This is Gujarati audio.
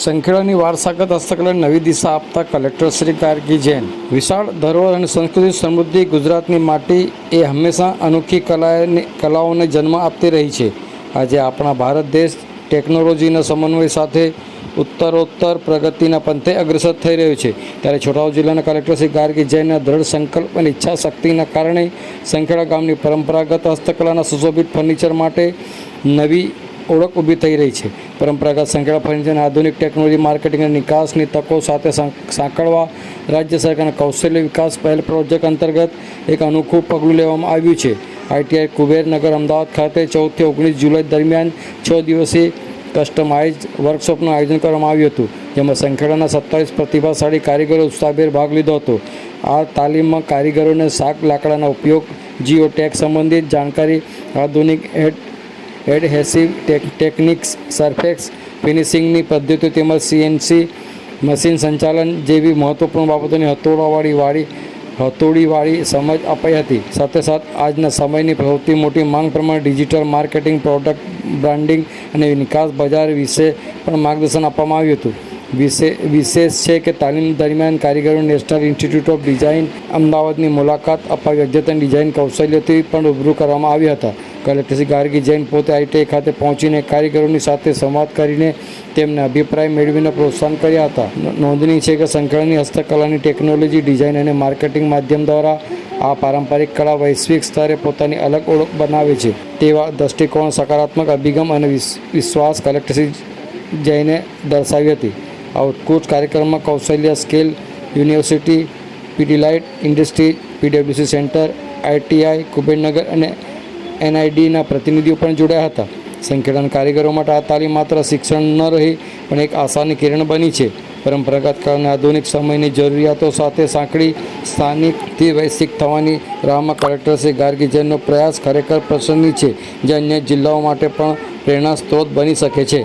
સંખેડાની વારસાગત હસ્તકલાને નવી દિશા આપતા કલેક્ટર શ્રી ગાર્ગી જૈન. વિશાળ ધરોહર અને સંસ્કૃતિ સમૃદ્ધિ ગુજરાતની માટી એ હંમેશા અનોખી કલાને કલાઓને જન્મ આપતી રહી છે. આજે આપણા ભારત દેશ ટેકનોલોજીના સમન્વય સાથે ઉત્તરોત્તર પ્રગતિના પંથે અગ્રસર થઈ રહ્યો છે. ત્યારે છોટાઉ જિલ્લાના કલેક્ટર શ્રી ગાર્ગી જૈનના દ્રઢ સંકલ્પ અને ઈચ્છા શક્તિના કારણે સંખેડા ગામની પરંપરાગત હસ્તકલાના સુશોભિત ફર્નિચર માટે નવી ઓળખ ઊભી થઈ રહી છે. પરંપરાગત સંકળા ફર્નિચર આધુનિક ટેકનોલોજી, માર્કેટિંગ નિકાસની તકો સાથે સાંકળવા રાજ્ય સરકારના કૌશલ્ય વિકાસ પહેલ પ્રોજેક્ટ અંતર્ગત એક અનોખું પગલું લેવામાં આવ્યું છે. આઈટીઆઈ કુબેરનગર અમદાવાદ ખાતે ચૌદથી ઓગણીસ જુલાઈ દરમિયાન છ દિવસીય કસ્ટમાઇઝ વર્કશોપનું આયોજન કરવામાં આવ્યું હતું, જેમાં સંખેડાના સત્તાવીસ પ્રતિભાશાળી કારીગરો ઉત્સાહભેર ભાગ લીધો હતો. આ તાલીમમાં કારીગરોને શાક લાકડાના ઉપયોગ જીઓ ટેક સંબંધિત જાણકારી, આધુનિક ad adhesive tech techniques surface ફિનિશિંગની પદ્ધતિઓ તેમજ સીએનસી મશીન સંચાલન જેવી મહત્વપૂર્ણ બાબતોની હથોડાવાળી વાળી હથોડીવાળી સમજ અપાઈ હતી. સાથે સાથે, આજના સમયની સૌથી મોટી માંગ પ્રમાણે ડિજિટલ માર્કેટિંગ પ્રોડક્ટ બ્રાન્ડિંગ અને નિકાસ બજાર વિશે પણ માર્ગદર્શન આપવામાં આવ્યું હતું. વિશે, વિશેષ છે કે તાલીમ દરમિયાન કારીગરો નેશનલ ઇન્સ્ટિટ્યૂટ ઓફ ડિઝાઇન અમદાવાદની મુલાકાત અપાવી. અદ્યતન ડિઝાઇન કૌશલ્યથી પણ રૂબરૂ કરવામાં આવ્યા હતા. કલેક્ટર શ્રી ગાર્ગી જૈન પોતે આઈટીઆઈ ખાતે પહોંચીને કારીગરોની સાથે સંવાદ કરીને તેમના અભિપ્રાય મેળવીને પ્રોત્સાહન કર્યા હતા. નોંધનીય છે કે સંકળાની હસ્તકલાની ટેકનોલોજી, ડિઝાઇન અને માર્કેટિંગ માધ્યમ દ્વારા આ પારંપરિક કળા વૈશ્વિક સ્તરે પોતાની અલગ ઓળખ બનાવે છે. તેવા દૃષ્ટિકોણ સકારાત્મક અભિગમ અને વિશ્વાસ કલેક્ટર શ્રી જૈને દર્શાવી હતી. આ કાર્યક્રમમાં કૌશલ્ય skill, university Pidilite industry, PWC centre, ITI, Kubernagar અને એનઆઈડીના પ્રતિનિધિઓ પણ જોડાયા હતા. સંખેડાના કારીગરો માટે આ તાલીમ માત્ર શિક્ષણ ન રહી, પણ એક આશાની કિરણ બની છે. પરંપરાગત કાળને આધુનિક સમયની જરૂરિયાતો સાથે સાંકળી સ્થાનિકથી વૈશ્વિક થવાની રાહમાં કલેક્ટર શ્રી ગાર્ગી જૈનનો પ્રયાસ ખરેખર પ્રસન્નીય છે, જે અન્ય જિલ્લાઓ માટે પણ પ્રેરણા સ્ત્રોત બની શકે છે.